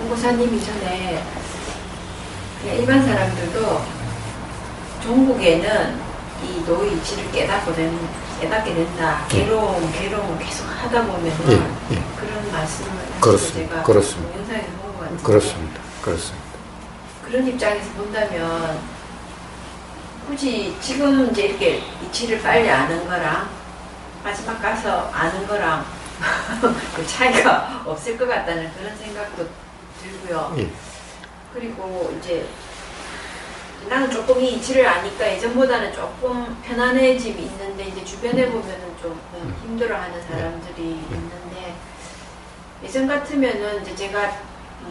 홍보사님이 전에 일반 사람들도 종국에는 이 노의 이치를 깨닫고 된, 깨닫게 된다. 괴로움, 괴로움 계속 하다 보면은 예, 예. 그런 말씀을 그렇습니다. 제가 그렇습니다. 영상에서 본것 같은데 그렇습니다. 그렇습니다. 그런 입장에서 본다면 굳이 지금 이제 이렇게 이치를 빨리 아는 거랑 마지막 가서 아는 거랑 그 차이가 없을 것 같다는 그런 생각도 들고요. 예. 그리고 이제 나는 조금 이 이치를 아니까 예전보다는 조금 편안해짐이 있는데 이제 주변에 보면은 좀 음. 힘들어하는 사람들이 있는데 예전 같으면은 이제 제가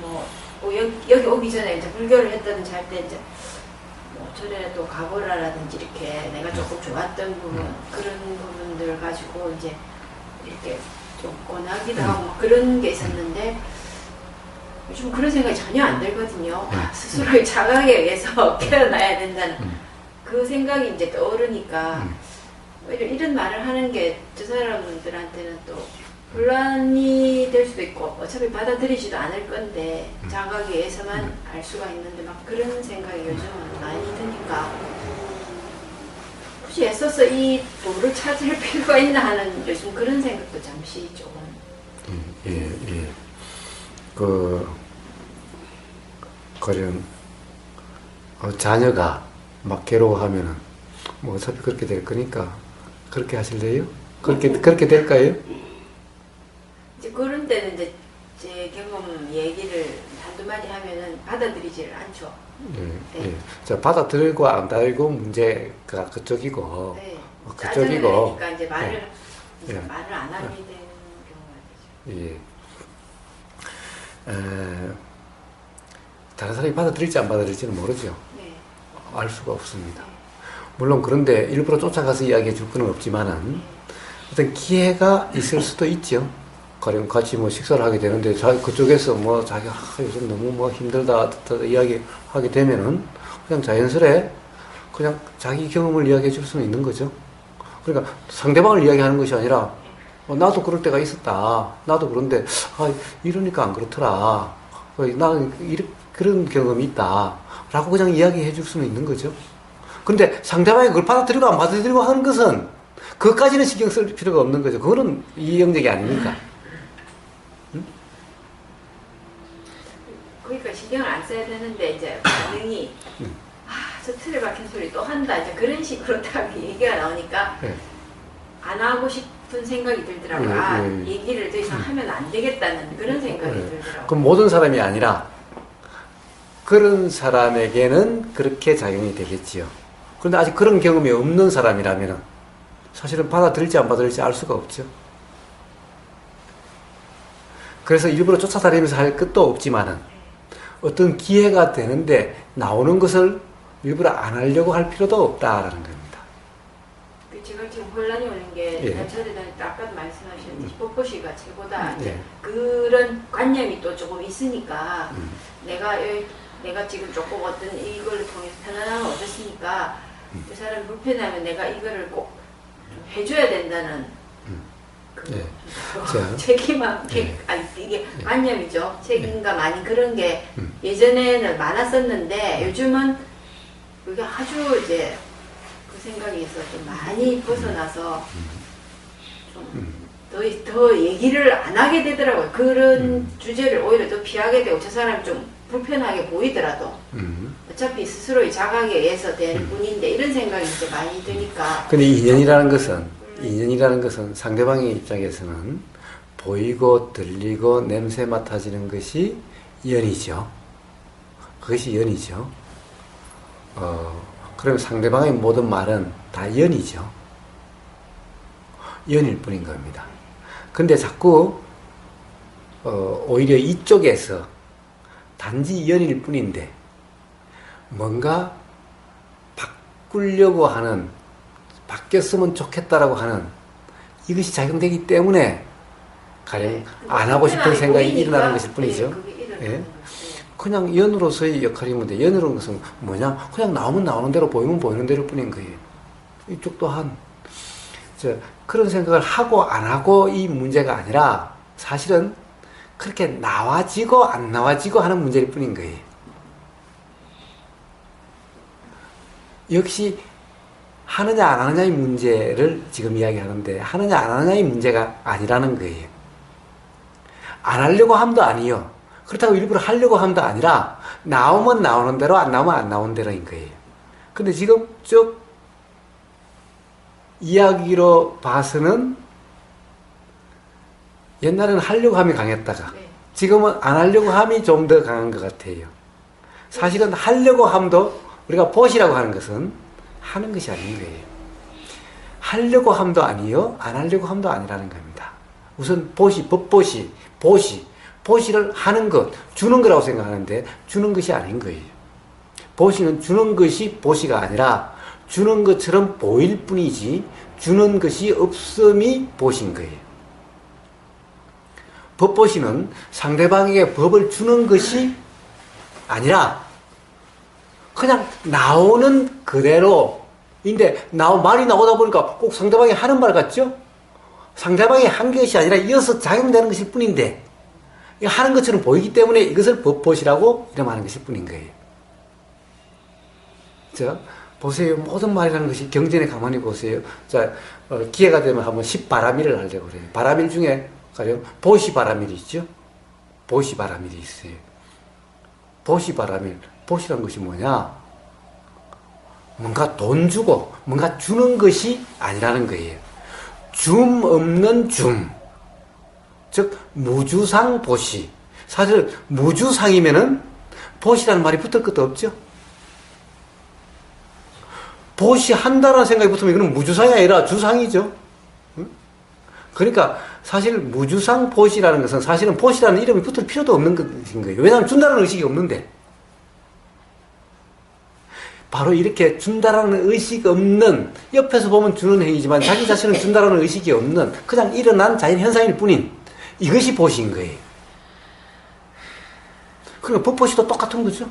뭐, 뭐 여기, 여기 오기 전에 이제 불교를 했다든지 할 때 이제 뭐 전에 또 가보라라든지 이렇게 내가 조금 좋았던 부분 그런 부분들 가지고 이제 이렇게 좀 권하기도 하고 막 그런 게 있었는데 요즘 그런 생각이 전혀 안 들거든요. 아, 스스로의 자각에 의해서 깨어나야 된다는 음. 그 생각이 이제 떠오르니까 음. 오히려 이런 말을 하는 게 저 사람들한테는 또 혼란이 될 수도 있고 어차피 받아들이지도 않을 건데 음. 자각에 의해서만 알 수가 있는데 막 그런 생각이 요즘은 많이 드니까 굳이 애써서 이 도를 찾을 필요가 있나 하는 요즘 그런 생각도 잠시 조금 예, 예. 그, 가령, 어, 자녀가 막 괴로워하면은, 뭐 어차피 그렇게 될 거니까, 그렇게 하실래요? 그렇게, 그렇게 될까요? 이제 그런 때는 이제 제 경험 얘기를 한두 마디 하면은 받아들이지를 않죠. 예, 예. 자, 받아들고 안 받아들고 문제가 그쪽이고, 네. 어, 그쪽이고, 내니까 이제 말을 예. 말을 안 하게 되는 경우가 되죠. 예. 에, 다른 사람이 받아들일지 안 받아들일지는 모르죠. 네. 알 수가 없습니다. 물론 그런데 일부러 쫓아가서 이야기해 줄 건 없지만은 어떤 기회가 있을 수도 있죠. 가령 같이 뭐 식사를 하게 되는데 자, 그쪽에서 뭐 자기 아, 요즘 너무 뭐 힘들다 다 이야기 하게 되면은 그냥 자연스레 그냥 자기 경험을 이야기해 줄 수는 있는 거죠. 그러니까 상대방을 이야기하는 것이 아니라 어, 나도 그럴 때가 있었다. 나도 그런데 아 이러니까 안 그렇더라. 어, 나 이렇- 그런 경험이 있다. 라고 그냥 이야기해 줄 수는 있는 거죠. 근데 상대방이 그걸 받아들이고 안 받아들이고 하는 것은 그것까지는 신경 쓸 필요가 없는 거죠. 그거는 이영적이 아닙니까? 그러니까 신경을 안 써야 되는데 이제 반응이 음. 아저 틀에 박힌 소리 또 한다 이제 그런 식으로 딱 얘기가 나오니까 예. 안 하고 싶은 생각이 들더라고요. 예, 아 예. 얘기를 더 이상 하면 안 되겠다는 그런 생각이 예. 들더라고요. 그럼 모든 사람이 아니라 그런 사람에게는 그렇게 작용이 되겠지요. 그런데 아직 그런 경험이 없는 사람이라면 사실은 받아들일지 안 받아들일지 알 수가 없죠. 그래서 일부러 쫓아다니면서 할 것도 없지만은 어떤 기회가 되는데 나오는 것을 일부러 안 하려고 할 필요도 없다라는 겁니다. 혼란이 오는 게 예. 날차례 다닐 때 아까도 말씀하셨듯이 뽀뽀시가 최고다. 이제 예. 그런 관념이 또 조금 있으니까 음. 내가 여- 내가 지금 조금 어떤 이걸 통해서 편안함을 얻었으니까 음. 그 사람 불편하면 내가 이거를 꼭 해줘야 된다는 음. 그 예. 자. 책임감, 객- 예. 아니 이게 관념이죠. 책임감 아닌 그런 게 음. 예전에는 많았었는데 요즘은 그게 아주 이제 그 생각에서 좀 많이 벗어나서 음. 좀 더, 더 얘기를 안 하게 되더라고요. 그런 음. 주제를 오히려 더 피하게 되고 저 사람이 좀 불편하게 보이더라도 음. 어차피 스스로의 자각에 의해서 되는 음. 뿐인데 이런 생각이 이제 많이 드니까 근데 인연이라는 것은 인연이라는 것은 상대방의 입장에서는 보이고 들리고 냄새 맡아지는 것이 연이죠. 그것이 연이죠. 어, 그러면 상대방의 모든 말은 다 연이죠. 연일 뿐인 겁니다. 근데 자꾸 어, 오히려 이쪽에서 단지 연일 뿐인데 뭔가 바꾸려고 하는 바뀌었으면 좋겠다라고 하는 이것이 작용되기 때문에 가령 안 하고 싶은 생각이 일어나는 것일 뿐이죠. 예, 그냥 연으로서의 역할이면 돼. 연이라는 것은 뭐냐? 그냥 나오면 나오는 대로 보이면 보이는 대로 뿐인 거예요. 이쪽 또한 저 그런 생각을 하고 안 하고 이 문제가 아니라 사실은 그렇게 나와지고 안 나와지고 하는 문제일 뿐인 거예요. 역시 하느냐 안 하느냐의 문제를 지금 이야기하는데 하느냐 안 하느냐의 문제가 아니라는 거예요. 안 하려고 함도 아니요. 그렇다고 일부러 하려고 함도 아니라 나오면 나오는 대로 안 나오면 안 나오는 대로인 거예요. 근데 지금 쭉 이야기로 봐서는 옛날에는 하려고 함이 강했다가 네. 지금은 안 하려고 함이 좀 더 강한 것 같아요. 사실은 하려고 함도 우리가 보시라고 하는 것은 하는 것이 아닌 거예요. 하려고 함도 아니요, 안 하려고 함도 아니라는 겁니다. 우선 보시, 법보시, 보시, 보시를 하는 것, 주는 거라고 생각하는데 주는 것이 아닌 거예요. 보시는 주는 것이 보시가 아니라 주는 것처럼 보일 뿐이지 주는 것이 없음이 보신 거예요. 법보시는 상대방에게 법을 주는 것이 아니라 그냥 나오는 그대로인데 나오 말이 나오다 보니까 꼭 상대방이 하는 말 같죠? 상대방이 한 것이 아니라 이어서 작용되는 것일 뿐인데 하는 것처럼 보이기 때문에 이것을 법보시라고 이름하는 것일 뿐인 거예요. 자, 보세요. 모든 말이라는 것이 경전에 가만히 보세요. 자, 어, 기회가 되면 한번 십바라밀을 하려고 그래요. 바라밀 중에 가령 보시바라밀이 있죠? 보시바라밀이 있어요. 보시바라밀. 보시란 것이 뭐냐? 뭔가 돈 주고 뭔가 주는 것이 아니라는 거예요. 줌 없는 줌. 즉, 무주상 보시. 사실, 무주상이면은 보시라는 말이 붙을 것도 없죠? 보시 한다라는 생각이 붙으면 이거는 무주상이 아니라 주상이죠. 응? 그러니까 사실 무주상 보시라는 것은 사실은 보시라는 이름이 붙을 필요도 없는 것인 거예요. 왜냐하면 준다는 의식이 없는데. 바로 이렇게 준다라는 의식 없는 옆에서 보면 주는 행위지만 자기 자신은 준다라는 의식이 없는 그냥 일어난 자연 현상일 뿐인 이것이 보시인 거예요. 그러니까 법보시도 똑같은 거죠.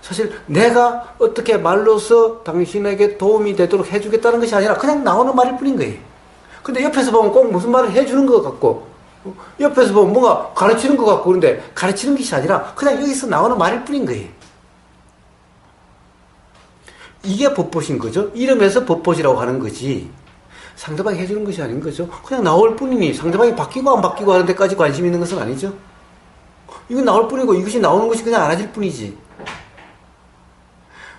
사실 내가 어떻게 말로서 당신에게 도움이 되도록 해주겠다는 것이 아니라 그냥 나오는 말일 뿐인 거예요. 근데 옆에서 보면 꼭 무슨 말을 해주는 것 같고 어, 옆에서 보면 뭔가 가르치는 것 같고 그런데 가르치는 것이 아니라 그냥 여기서 나오는 말일 뿐인 거예요. 이게 법보신 거죠. 이름에서 법보시라고 하는 거지. 상대방이 해주는 것이 아닌 거죠. 그냥 나올 뿐이니 상대방이 바뀌고 안 바뀌고 하는 데까지 관심 있는 것은 아니죠. 이건 나올 뿐이고 이것이 나오는 것이 그냥 알아질 뿐이지.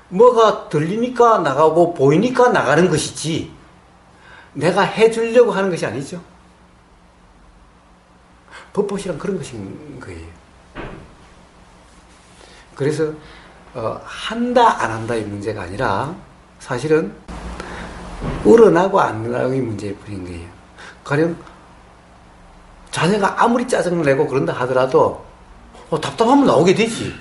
뭐가 들리니까 나가고 보이니까 나가는 것이지. 내가 해주려고 하는 것이 아니죠. 법보시란 그런 것인 거예요. 그래서 어, 한다 안 한다의 문제가 아니라 사실은 우러나고 안 우러나고의 문제일 뿐인 거예요. 가령 자녀가 아무리 짜증을 내고 그런다 하더라도 어, 답답하면 나오게 되지.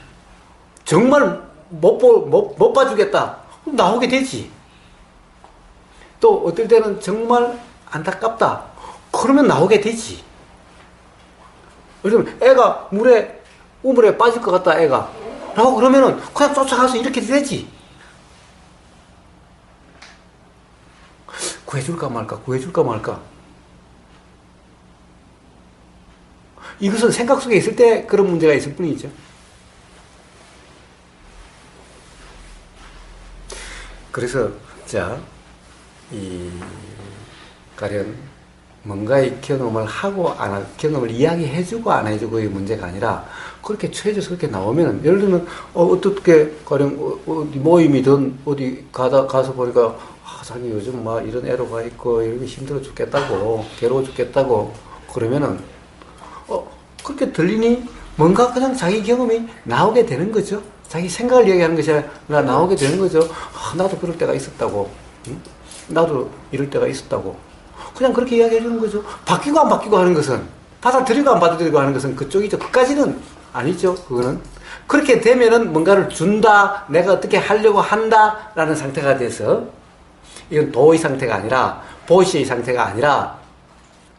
정말 못, 보, 못, 못 봐주겠다. 나오게 되지. 또 어떨 때는 정말 안타깝다. 그러면 나오게 되지. 그러면 애가 물에, 우물에 빠질 것 같다, 애가. 라고 그러면은 그냥 쫓아가서 이렇게 되지. 구해줄까 말까, 구해줄까 말까. 이것은 생각 속에 있을 때 그런 문제가 있을 뿐이죠. 그래서, 자, 이, 가령, 뭔가의 경험을 하고 안 하, 경험을 이야기해주고 안 해주고의 문제가 아니라 그렇게 처해져서 그렇게 나오면 예를 들면 어, 어떻게 가령 어, 어디 모임이든 어디 가다 가서 보니까 아, 자기 요즘 막 이런 애로가 있고 이렇게 힘들어 죽겠다고 괴로워 죽겠다고 그러면은 어 그렇게 들리니 뭔가 그냥 자기 경험이 나오게 되는 거죠. 자기 생각을 얘기하는 것이 아니라 나오게 되는 거죠. 아, 나도 그럴 때가 있었다고. 응? 나도 이럴 때가 있었다고. 그냥 그렇게 이야기해 주는 거죠. 바뀌고 안 바뀌고 하는 것은, 받아들이고 안 받아들이고 하는 것은 그쪽이죠. 그까지는 아니죠. 그거는. 그렇게 되면은 뭔가를 준다, 내가 어떻게 하려고 한다, 라는 상태가 돼서, 이건 도의 상태가 아니라, 보시의 상태가 아니라,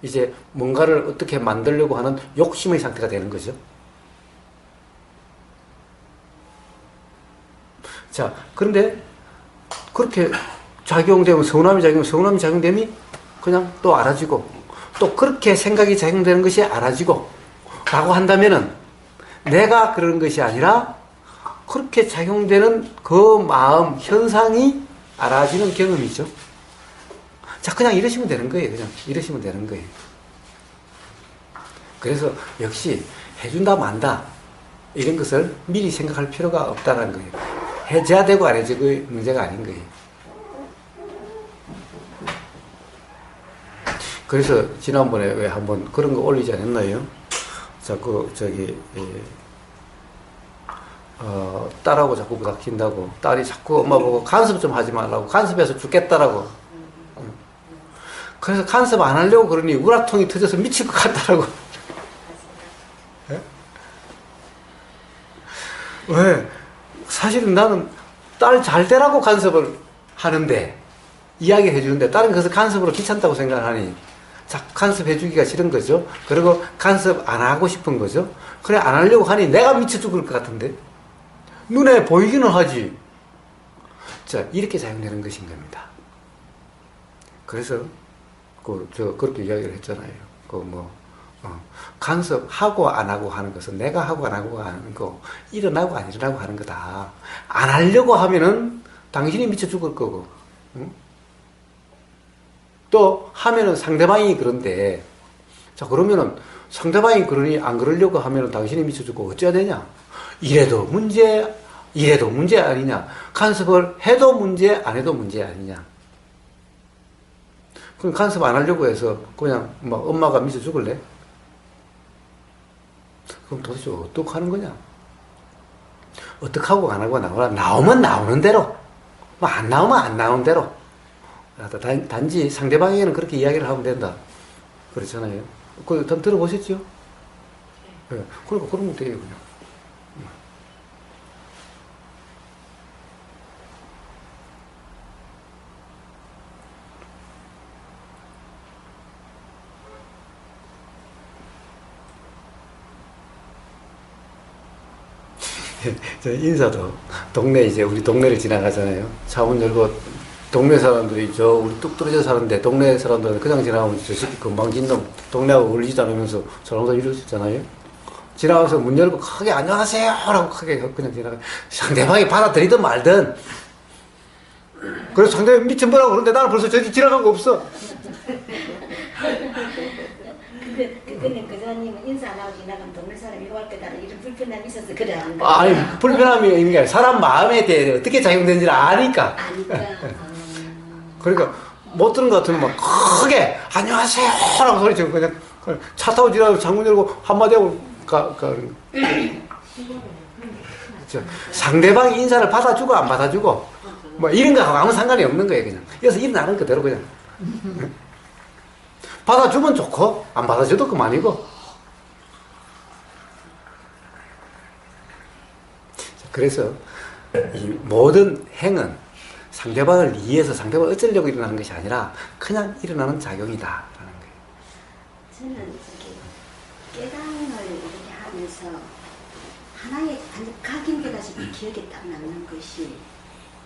이제 뭔가를 어떻게 만들려고 하는 욕심의 상태가 되는 거죠. 자, 그런데, 그렇게 작용되면, 서운함이 작용, 서운함이 작용되면, 그냥 또 알아지고 또 그렇게 생각이 작용되는 것이 알아지고 라고 한다면은 내가 그런 것이 아니라 그렇게 작용되는 그 마음, 현상이 알아지는 경험이죠. 자, 그냥 이러시면 되는 거예요. 그냥 이러시면 되는 거예요. 그래서 역시 해준다 만다 이런 것을 미리 생각할 필요가 없다는 거예요. 해줘야 되고 안그 문제가 아닌 거예요. 그래서 지난번에 왜 한번 그런 거 올리지 않았나요? 자꾸 저기 예, 어, 딸하고 자꾸 부닥친다고 딸이 자꾸 엄마 보고 간섭 좀 하지 말라고 간섭해서 죽겠다라고 응. 그래서 간섭 안 하려고 그러니 우라통이 터져서 미칠 것 같다라고 예? 왜? 사실은 나는 딸 잘 되라고 간섭을 하는데 이야기를 해주는데 딸은 그래서 간섭으로 귀찮다고 생각하니 자 간섭해 주기가 싫은 거죠. 그리고 간섭 안 하고 싶은 거죠. 그래 안 하려고 하니 내가 미쳐 죽을 것 같은데 눈에 보이기는 하지. 자 이렇게 작용되는 것인 겁니다. 그래서 그 저 그렇게 이야기를 했잖아요. 그 뭐 어, 간섭하고 안 하고 하는 것은 내가 하고 안 하고 하는 거 일어나고 안 일어나고 하는 거다. 안 하려고 하면은 당신이 미쳐 죽을 거고. 응? 또 하면은 상대방이 그런데 자 그러면은 상대방이 그러니 안 그러려고 하면은 당신이 미쳐 죽고 어찌해야 되냐? 이래도 문제 이래도 문제 아니냐? 간섭을 해도 문제 안 해도 문제 아니냐? 그럼 간섭 안 하려고 해서 그냥 막 엄마가 미쳐 죽을래? 그럼 도대체 어떻게 하는 거냐? 어떻게 하고 안 하고 나오라 나오면 나오는 대로 뭐 안 나오면 안 나오는 대로 단, 단지 상대방에게는 그렇게 이야기를 하면 된다 그렇잖아요 그거 좀 들어보셨죠? 예, 그러니까 그러면 돼요 그냥 저 인사도 동네 이제 우리 동네를 지나가잖아요. 차문 열고 동네 사람들이 저 우리 뚝 떨어져 사는데 동네 사람들은 그냥 지나가면 저 새끼 금방 진놈 동네하고 어울리지도 않으면서 저랑도 이러잖아요. 지나가서 문 열고 크게 안녕하세요 라고 크게 그냥 지나가 상대방이 받아들이든 말든 그래서 상대방이 미친 뭐라고 그러는데 나는 벌써 저기 지나간 거 없어 그때는 그자님은 인사 안 하고 지나가면 동네 사람 이거 할 때따라 이런 불편함이 있어서 그래 안 돼. 아니 불편함이 있는 게 아니라 사람 마음에 대해 어떻게 작용되는지를 아니까 아니까. 그러니까 못 들은 것 같으면 막 크게 안녕하세요 라고 소리치고 그냥 차 타고 지나고 창문 열고 한마디 하고 가, 가. 저, 상대방이 인사를 받아주고 안 받아주고 뭐 이런 거하고 아무 상관이 없는 거예요 그냥. 여기서 일어나는 그대로 그냥. 받아주면 좋고 안 받아줘도 그만이고. 그래서 이 모든 행은 상대방을 이해해서 상대방을 어쩌려고 일어나는 것이 아니라 그냥 일어나는 작용이다 라는 거예요. 저는 깨달음을 이렇게 하면서 하나의 각인되다시피 기억에 딱 남는 것이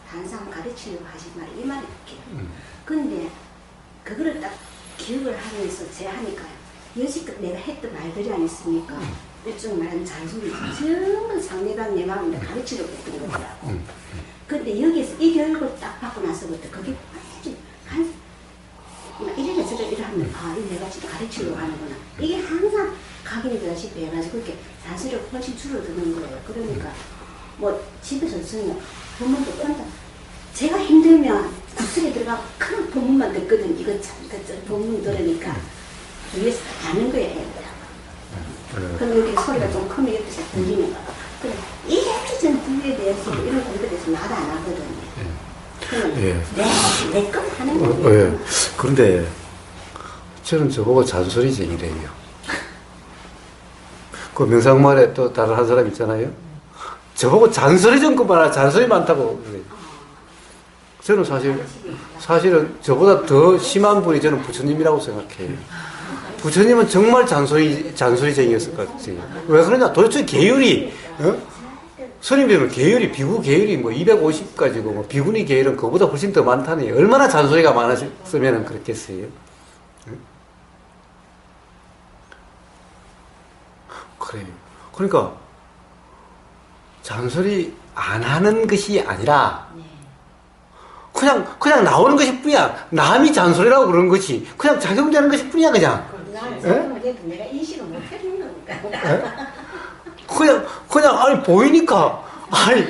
다른 사람 가르치려고 하지 마라 이 말이 있게. 음. 근데 그거를 딱 기억을 하면서 제 하니까요. 여지껏 내가 했던 말들이 아니습니까? 일종 말하는 잔소리 전부 상대방 내 마음을 가르치려고 했던 거더라고. 음. 근데 여기서 이 교육을 딱 받고 나서부터 그게 완전 한 막 이래라 저래라 이래 하면 아, 이 가르치려고 하는구나. 이게 항상 각인이 되다시피 해가지고 이렇게 잔소리가 훨씬 줄어드는 거예요. 그러니까 뭐 집에서 저는 본문도 혼자 제가 힘들면 구슬에 들어가고 큰 본문만 듣거든. 이거 참, 그, 저 본문 들으니까 위에서 가는 거예요. 네. 그럼 여기 소리가 좀 크면 옆에서 들리는 거야. 그래, 이해전 부에 대해서 이런 공부에 대해서 말을 안 하거든요. 예. 내, 내것 하는 어, 거예요. 예. 그런데 저는 저보고 잔소리쟁이래요. 그 명상말에 또 다른 한 사람 있잖아요. 저보고 잔소리 좀 그만하라. 잔소리 많다고. 저는 사실 사실은 저보다 더 심한 분이 저는 부처님이라고 생각해요. 부처님은 정말 잔소리 잔소리쟁이였을 것 같아요. 왜 그러냐? 도대체 계율이 어? 스님들은 계율이 비구 계율이 뭐 250가지고 뭐 비구니 계율은 그보다 훨씬 더 많다니 얼마나 잔소리가 많았으면 그렇겠어요. 그래요. 그러니까 잔소리 안 하는 것이 아니라 네. 그냥 그냥 나오는 것이 뿐이야. 남이 잔소리라고 그러는 것이 그냥 작용되는 것이 뿐이야 그냥. 나는 예? 내가 인식을 못 해주는 거니까. 그냥 그냥 아니 보이니까 아니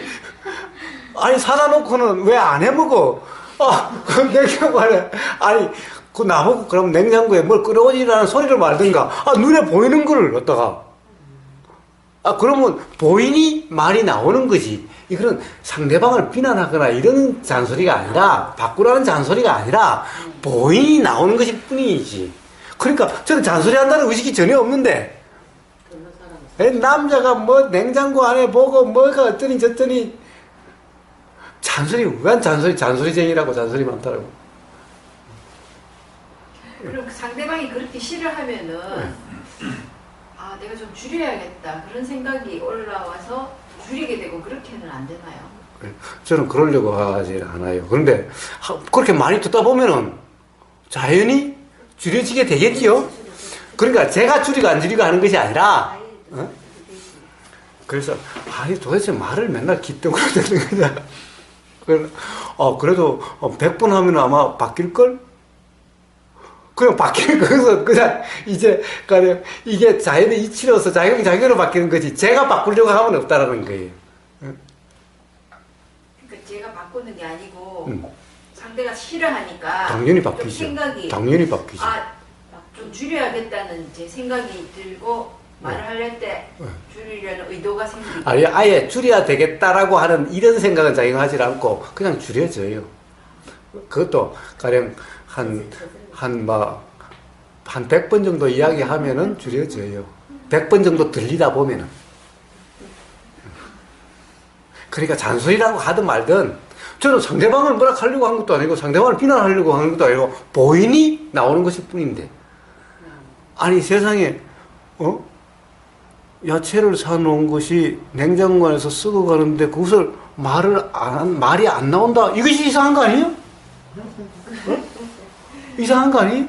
아니 사다 놓고는 왜 안 해먹어? 아, 그 냉장고에 아니 그 나보고 그럼 냉장고에 뭘 끓여오지라는 소리를 말든가. 아 눈에 보이는 걸 갖다가 아 그러면 보이니 말이 나오는 거지. 이거는 상대방을 비난하거나 이런 잔소리가 아니라 바꾸라는 잔소리가 아니라 보이니 나오는 것이 뿐이지. 그러니까 저는 잔소리 한다는 의식이 전혀 없는데 에, 남자가 뭐 냉장고 안에 보고 뭐가 어쩌니 저쩌니 잔소리 우한 잔소리 잔소리쟁이라고 잔소리 많더라고. 그럼 그 상대방이 그렇게 싫어하면은 아 내가 좀 줄여야겠다 그런 생각이 올라와서 줄이게 되고 그렇게는 안 되나요? 저는 그러려고 하지 않아요. 그런데 하- 그렇게 많이 듣다 보면은 자연히 줄여지게 되겠지요. 그러니까 제가 줄이고 안 줄이고 하는 것이 아니라 어? 그래서 아니 도대체 말을 맨날 기똥으로 듣는 거냐. 그래, 어 그래도 어, 100번 하면 아마 바뀔 걸. 그냥 바뀌는 거서 그냥 이제 그냥 이게 자연의 이치로서 자연 자연으로 바뀌는 거지. 제가 바꾸려고 하면 없다라는 거예요. 그러니까 제가 바꾸는 게 아니고 음. 상대가 싫어하니까 당연히 좀 바뀌죠. 생각이 당연히 바뀌죠. 아 좀 줄여야겠다는 제 생각이 들고 말을 할때 네. 줄이려는 의도가 생기고 아예, 아예 줄여야 되겠다라고 하는 이런 생각은 자기가 하지 않고 그냥 줄여져요. 그것도 가령 한, 한 뭐, 한 100번 정도 이야기하면은 줄여져요. 100번 정도 들리다 보면은. 그러니까 잔소리라고 하든 말든 저는 상대방을 뭐라 하려고 한 것도 아니고 상대방을 비난하려고 하는 것도 아니고 보이니 나오는 것일 뿐인데. 아니 세상에, 어? 야채를 사놓은 것이 냉장고 안에서 쓰고 가는데 그것을 말을 안, 한- 말이 안 나온다. 이것이 이상한 거 아니에요? 어? 이상한 거 아니에요?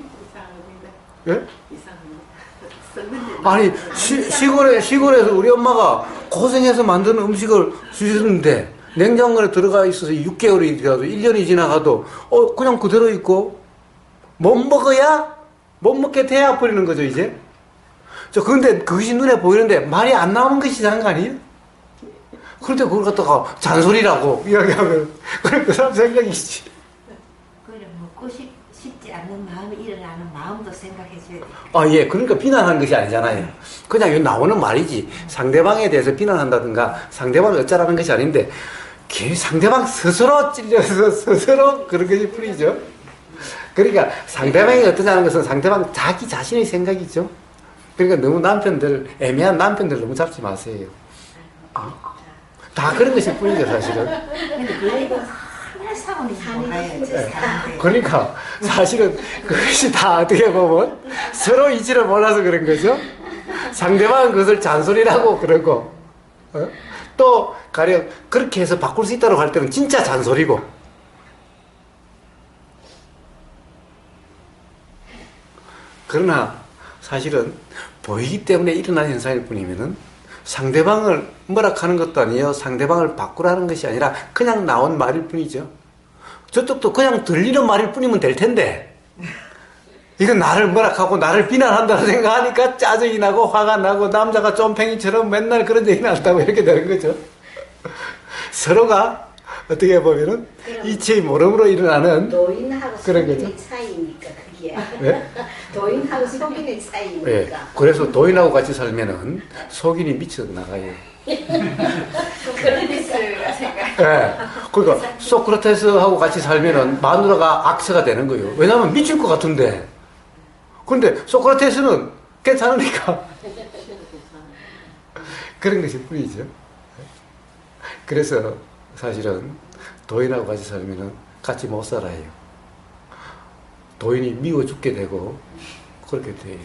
예? 아니 시, 시골에 시골에서 우리 엄마가 고생해서 만드는 음식을 주시는데 냉장고에 들어가 있어서 6개월이 지나도 1년이 지나가도 어 그냥 그대로 있고 못 먹어야 못 먹게 돼야 버리는 거죠 이제. 저 근데 그것이 눈에 보이는데 말이 안 나오는 것이 이상한 거 아니에요? 그런데 그걸 갖다가 잔소리라고 이야기하면 그럼 그 사람 생각이지. 그래 먹고 싶, 않는 마음이 일어나는 마음도 생각해 줘야 돼. 아, 예. 그러니까 비난한 것이 아니잖아요. 그냥 나오는 말이지. 상대방에 대해서 비난한다든가 상대방을 어쩌라는 것이 아닌데 상대방 스스로 찔려서 스스로 그런 것이 뿐이죠. 그러니까 상대방이 어떠냐는 것은 상대방 자기 자신의 생각이죠. 그러니까 너무 남편들, 애매한 남편들 너무 잡지 마세요. 어? 다 그런 것일 뿐이죠, 사실은. 사는데. 그러니까 사실은 그것이 다 어떻게 보면 서로 이치를 몰라서 그런 거죠. 상대방은 그것을 잔소리라고 그러고 어? 또 가령 그렇게 해서 바꿀 수 있다고 할 때는 진짜 잔소리고 그러나 사실은 보이기 때문에 일어나는 현상일 뿐이면은 상대방을 뭐라 하는 것도 아니에요. 상대방을 바꾸라는 것이 아니라 그냥 나온 말일 뿐이죠. 저쪽도 그냥 들리는 말일 뿐이면 될 텐데 이건 나를 뭐라하고 나를 비난한다고 생각하니까 짜증이 나고 화가 나고 남자가 좀팽이처럼 맨날 그런 얘기 나왔다고 이렇게 되는 거죠. 서로가 어떻게 보면은 이치의 모름으로 일어나는 노인하고 그런 거죠. 차이니까 그게. 예? 도인하고 속인의 예. 차이니까. 그래서 도인하고 같이 살면은 속인이 미쳐 나가요. 소크라테스가 생각 예. 그러니까 소크라테스하고 같이 살면은 마누라가 악세가 되는 거예요. 왜냐하면 미칠 것 같은데. 근데 소크라테스는 괜찮으니까. 그런 것일 뿐이죠. 그래서 사실은 도인하고 같이 살면은 같이 못 살아요. 도인이 미워 죽게 되고 그렇게 돼요.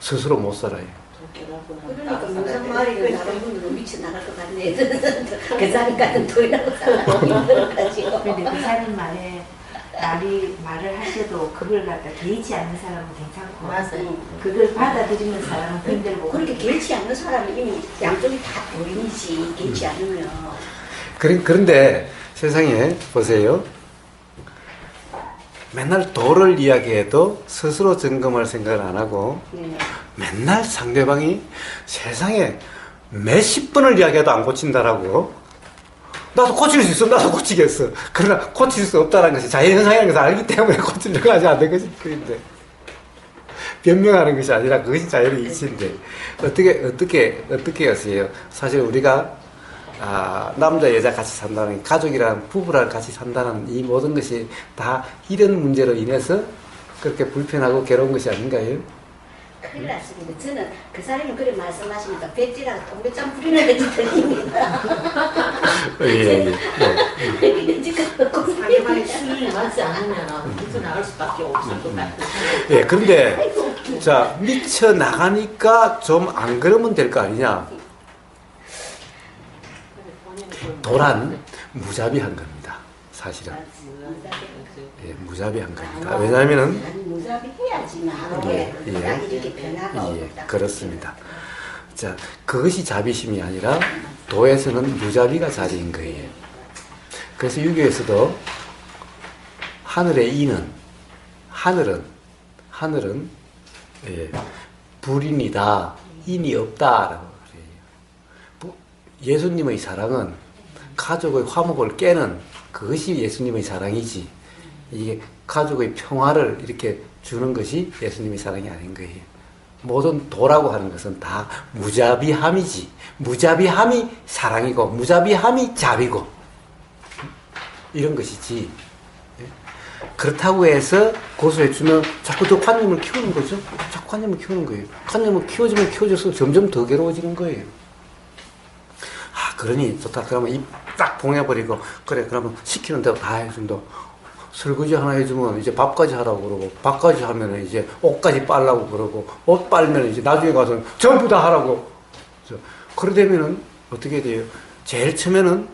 스스로 못 살아요. 그러니까 무상마리를 다른 분으로 미쳐 나갈 것 같네. 그 자리 같은 도인하고 살아보기 힘들어가지고. 근데 그 사람 말에 말이 말을 하셔도 그걸 갖다 개의치 않는 사람은 괜찮고 맞아요. 그걸 받아들이는 사람은 힘들고 그렇게 개의치 않는 사람은 이미 양쪽이 다 도인이지 개의치 않으면 그런- 그런데 세상에 보세요. 맨날 도를 이야기해도 스스로 점검할 생각을 안 하고 네. 맨날 상대방이 세상에 몇십 번을 이야기해도 안 고친다라고. 나도 고칠 수 있어 나도 고치겠어. 그러나 고칠 수 없다는 것이 자연현상이라는 것을 알기 때문에 고치려고 하지 않는 것이 그인데. 변명하는 것이 아니라 그것이 자연의 이치인데. 어떻게 어떻게 어떻게 하세요? 사실 우리가 아, 남자 여자 같이 산다는 가족이랑 부부랑 같이 산다는 이 모든 것이 다 이런 문제로 인해서 그렇게 불편하고 괴로운 것이 아닌가요? 큰일 났습니다. 저는 그 사람이 그렇게 말씀하시니까 배지랑 동백장 부리는 게 들립니다. 예, 예, 예. 상대방의 수준이 맞지 않으면 벗어나갈 수밖에 없을 것 같아요. 예, 그런데 자 미쳐 나가니까 좀 안 그러면 될 거 아니냐? 도란 무자비한 겁니다. 사실은 예, 무자비한 겁니다. 무자비 해야지만 예, 예. 예. 그렇습니다. 자, 그것이 자비심이 아니라 도에서는 무자비가 자리인 거예요. 그래서 유교에서도 하늘의 이는 하늘은 하늘은 예, 불인이다, 인이 없다라고 그래요. 부- 예수님의 사랑은 가족의 화목을 깨는 그것이 예수님의 사랑이지. 이게 가족의 평화를 이렇게 주는 것이 예수님의 사랑이 아닌 거예요. 모든 도라고 하는 것은 다 무자비함이지. 무자비함이 사랑이고, 무자비함이 자비고, 이런 것이지. 예? 그렇다고 해서 고소해주면 자꾸 더 관념을 키우는 거죠. 자꾸 관념을 키우는 거예요. 관념을 키워주면 키워줘서 점점 더 괴로워지는 거예요. 아, 그러니 좋다. 그러면 입 딱 봉해버리고, 그래, 그러면 시키는 대로 다 해준다. 설거지 하나 해주면 이제 밥까지 하라고 그러고, 밥까지 하면 이제 옷까지 빨라고 그러고, 옷 빨면 이제 나중에 가서 전부 다 하라고. 그러되면은 어떻게 돼요? 제일 처음에는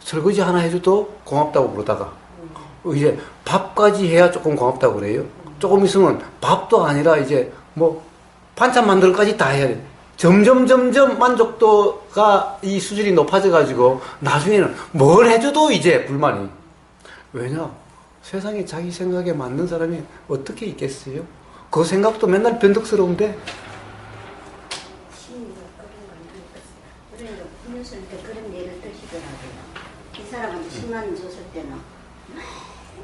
설거지 하나 해줘도 고맙다고 그러다가, 이제 밥까지 해야 조금 고맙다고 그래요. 조금 있으면 밥도 아니라 이제 뭐 반찬 만들기까지 다 해야 돼. 점점 점점 만족도가 이 수준이 높아져 가지고 나중에는 뭘 해줘도 이제 불만이. 왜냐? 세상에 자기 생각에 맞는 사람이 어떻게 있겠어요? 그 생각도 맨날 변덕스러운데 심리가 그런 거 그러니까 10만 원 줬을 때는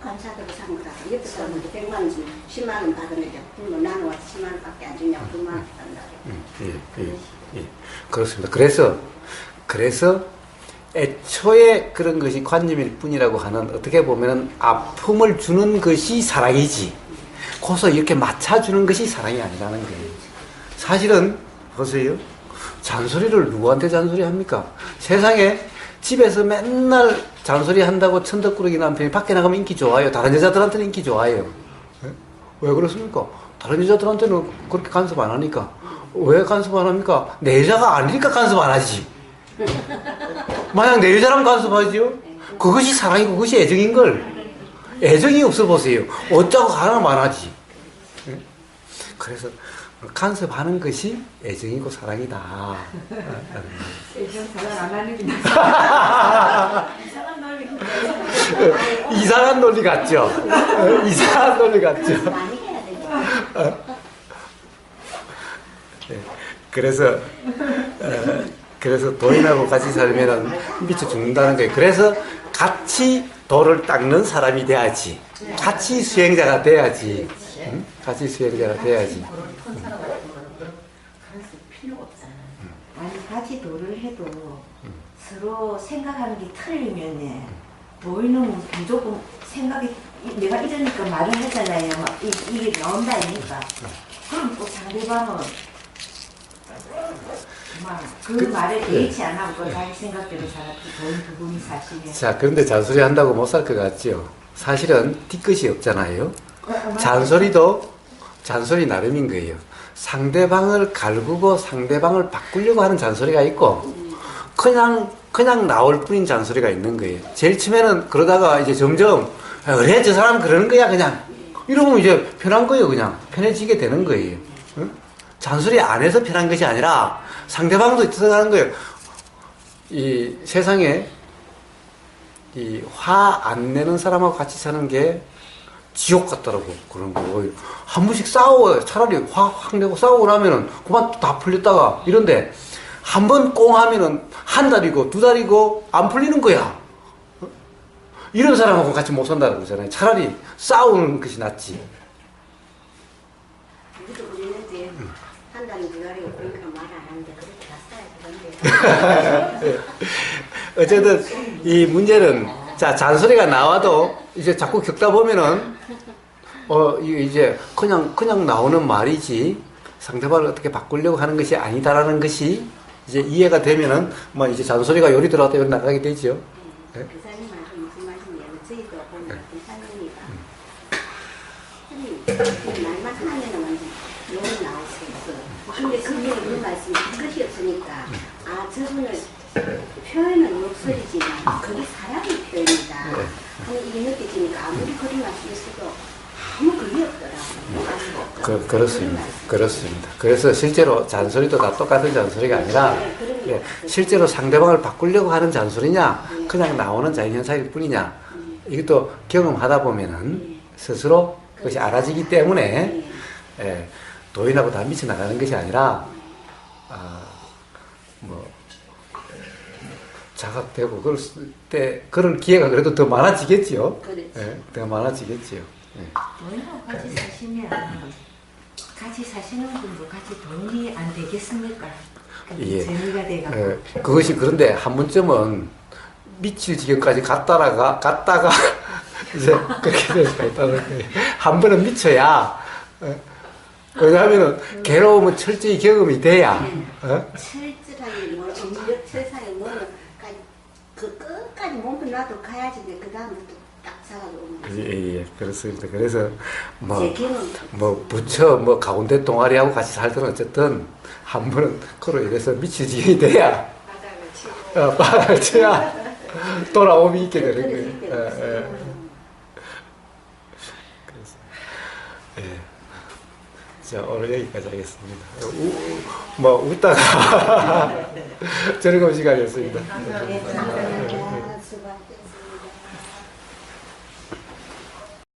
감사하다고 생각하고 옆에 사람한테 100만 원 주면 10만 원 받으니까 뭐 나는 와서 10만 원밖에 안 주냐고 9만 원 받는다고. 예, 예, 예. 그렇습니다. 그래서, 그래서 애초에 그런 것이 관념일 뿐이라고 하는 어떻게 보면은 아픔을 주는 것이 사랑이지. 고서 이렇게 맞춰주는 것이 사랑이 아니라는 거예요. 사실은, 보세요. 잔소리를 누구한테 잔소리 합니까? 세상에 집에서 맨날 잔소리 한다고 천덕꾸러기 남편이 밖에 나가면 인기 좋아요. 다른 여자들한테는 인기 좋아요. 예? 왜 그렇습니까? 다른 여자들한테는 그렇게 간섭 안 하니까. 왜 간섭 안 합니까? 내 여자가 아니니까 간섭 안 하지. 만약 내 여자라면 간섭하지요? 그것이 사랑이고 그것이 애정인걸. 애정이 없어 보세요. 어쩌고 가라면 안 하지. 예? 그래서 간섭하는 것이 애정이고 사랑이다. 예전 사랑 안 하는 게 이상한 논리 같죠? 어, 이상한 논리 같죠? 많이 해야 되니까. 그래서 어, 그래서 도인하고 같이 살면은 미쳐 죽는다는 거예요. 그래서 같이 돌을 닦는 사람이 돼야지. 같이 수행자가 돼야지. 응? 같이 수행자가 돼야지. 같이 도를 해도 서로 생각하는 게 틀리면 보이는 무조건 생각이 이- 내가 이러니까 말을 하잖아요. 막 이, 이게 나온다 아니까. 그럼 또 상대방은 막그 말에 개의치 안 하고 그 자기 생각대로 살았지. 좋은 부분이 사실이야. 자, 그런데 잔소리 한다고 못 살 것 같죠? 사실은 뒤끝이 없잖아요. 잔소리도 잔소리 나름인 거예요. 상대방을 갈구고 상대방을 바꾸려고 하는 잔소리가 있고, 그냥 그냥 나올 뿐인 잔소리가 있는 거예요. 제일 처음에는 그러다가 이제 점점 아, 그래 저 사람 그러는 거야 그냥 이러면 이제 편한 거예요 그냥 편해지게 되는 거예요. 응? 잔소리 안 해서 편한 것이 아니라 상대방도 하는 거예요. 이 세상에 이 화 안 내는 사람하고 같이 사는 게 지옥 같더라고 그런 거 한 번씩 싸워 차라리 화 확 내고 싸우고 나면은 그만 다 풀렸다가 이런데 한 번 꽁 하면은 한 달이고 두 달이고 안 풀리는 거야 어? 이런 사람하고 같이 못 산다는 거잖아요 차라리 싸우는 것이 낫지 그랬는데 한 달은 기다리고 그러니까 말 안 하는데 그렇게 갔 되는데 어쨌든 이 문제는 자 잔소리가 나와도 이제 자꾸 겪다 보면은 어 이제 그냥 그냥 나오는 말이지 상대방을 어떻게 바꾸려고 하는 것이 아니다라는 것이 이제 이해가 되면은 뭐 이제 잔소리가 요리 들어갔다 요리 나가게 되죠. 네? 욕이 나올 수 있어 근데 그게 무슨 말씀이 끝이 없으니까 아 저분을 표현은 목소리지만 그게 사람의 표현이다. 하는 이게 느껴지니까 아무리 그런 말씀을 써도 아무 그게 없더라고요. 그, 그렇습니다. 그렇습니다. 그래서 실제로 잔소리도 다 똑같은 잔소리가 아니라 예, 실제로 상대방을 바꾸려고 하는 잔소리냐 그냥 나오는 자연현상일 뿐이냐 이것도 경험하다 보면은 스스로 그것이 알아지기 때문에 예, 도인하고 다 미쳐 나가는 것이 아니라 아, 뭐 자각되고 그럴 때 그런 기회가 그래도 더 많아지겠지요. 그렇지. 예, 더 많아지겠지요. 예. 돈하고 같이 사시면 같이 사시는 분도 같이 돈이 안 되겠습니까? 예. 재미가 돼가고 예, 그것이 그런데 한 번쯤은 미칠 지경까지 갔다가 갔다가 이제 그렇게 될 수가 있다는 거예요. 한 번은 미쳐야 어? 왜냐하면은 괴로움은 철저히 경험이 돼야 어? 철저하게 뭐 음력 철상에 뭐는 그 끝까지 몸을 놔도 가야지 그 다음부터 딱 살아도 오는 거지. 예, 예, 그렇습니다. 그래서 뭐 뭐 부처 뭐 가운데 동아리하고 같이 살든 어쨌든 한 번은 그로 인해서 미칠 지경이 돼야 바닥을 치고 어, 바닥을 쳐야 돌아옴이 있게 되는 거예요. 그럴 때 예, 없어요. 예. 예. 자, 오늘 여기까지 하겠습니다. 우, 뭐, 웃다가 즐거운 시간이었습니다. 네, 감사합니다.